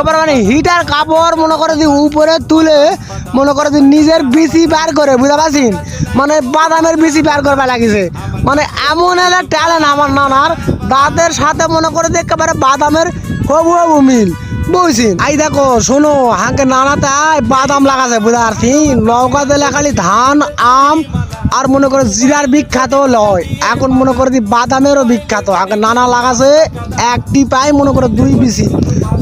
এবার মানে হিটার কাপড় মনে করে দি উপরে তুলে, মনে করে দি নিজের বিচি বার করে বুঝতে পারছিন? মানে বাদামের বিচি বার করবে লাগিছে। মানে এমন একটা ট্যালেন্ট আমার নানার, দাঁতের সাথে মনে করে দি একেবারে বাদামের হবু হবু মিল, বুঝছেন? আই দেখো, শোনো হাঁকে আয় বাদাম লাগাছে বুঝতে পারছিন? নৌকা দিলে খালি ধান, আম, আর মনে করে জিরার বিখ্যাত লয়। এখন মনে করে দি বাদামেরও বিখ্যাত। আগে নানা লাগাছে, একটি পাই মনে করে দুই বিসি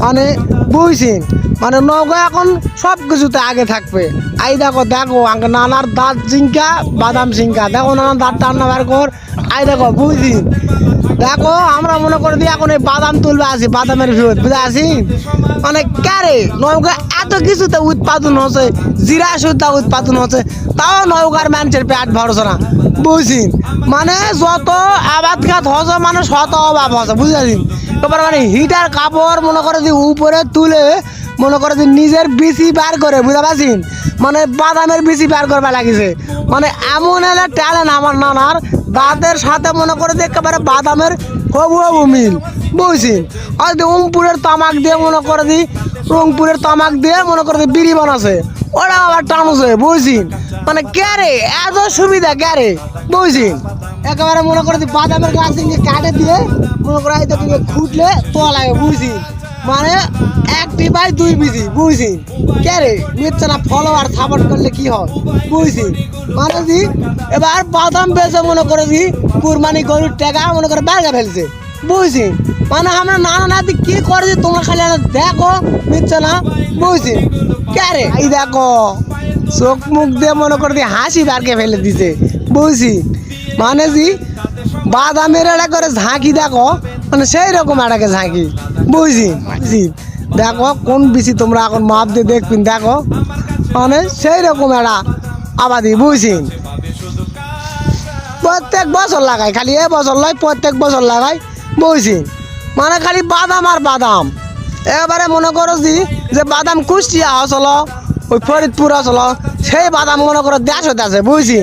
মানে বুঝছেন মানে নৌকা এখন সব কিছুতে আগে থাকবে। আই দেখো দেখো আগে নানার দাঁত জিঙ্কা বাদাম সিঙ্কা দেখো নানার দাঁত টান্না বার কর। আই দেখো বুঝছেন দেখো, আমরা মনে করে দিই এখন এই বাদাম তুলবে আছি বাদামের ভিউত বুঝে আছি মানে ক্যারে নৌকা এত কিছুতে উৎপাদন হচ্ছে, জিরা সুদ্ধা উৎপাদন হচ্ছে, তাও নৌকার মানুষের পেট ভরছে না। বুঝছেন মানে যত আবাদ খাত হচ্ছে মানে শত অভাব হচ্ছে বুঝেছেন এবার মানে হিটার কাপড় মনে করে দি উপরে তুলে মনে করে যে নিজের বিচি বার করে, বুঝতে পারছেন? মানে বাদামের বিচি বার করবা লাগিছে। মানে এমন একটা ট্যালেন্ট আমার নানার, দাঁতের সাথে মনে করে যে একেবারে বাদামের হবু হবু মিল, বুঝছেন? আর যে ওমপুরের তামাক দিয়ে মনে করে দি রংপুরের তামাক দিয়ে মনে করে দি বিড়ি বানাছে ওরা আবার টানুছে, বুঝছেন? মানে ক্যারে এত সুবিধা ক্যারে বুঝছেন? একেবারে মনে করে বাদামের গাছ দিয়ে কাটে দিয়ে মনে করে হয়তো খুঁটলে তোলা লাগে বুঝছি মানে একটি বাই দুই বিজি বুঝছি কে রে? মিথ্যা না ফলোয়ার সাপোর্ট করলে কি হয়? বুঝছি মানে দি এবার বাদাম বেচে মনে করে দি কুরবানি গরুর টাকা মনে করে বার্গা ফেলছে বুঝছি মানে আমরা নানা নাতি কি করেছি তোমরা খালি দেখো মিথ্যা না বুঝছি কে রে? এই দেখো, চোখ মুখ দিয়ে মনে করে দি হাসি বারকে ফেলে দিছে বুঝছি মানে জি, বাদামের এটা করে ঝাঁকি দেখো মানে সেই রকম এটাকে ঝাঁকি। বুঝি? বুঝছি দেখো, কোন বিচি তোমরা এখন মাপ দিয়ে দেখবিন, দেখো। মানে সেই রকম একটা আবাদি বুঝছি প্রত্যেক বছর লাগাই, খালি এ বছর লয় প্রত্যেক বছর লাগাই বুঝছি মানে খালি বাদাম আর বাদাম। এবারে মনে করো জি, যে বাদাম কুষ্টিয়া আসলো, ওই ফরিদপুর আসলো, সেই বাদাম মনে করো দেশ হতে আছে বুঝছি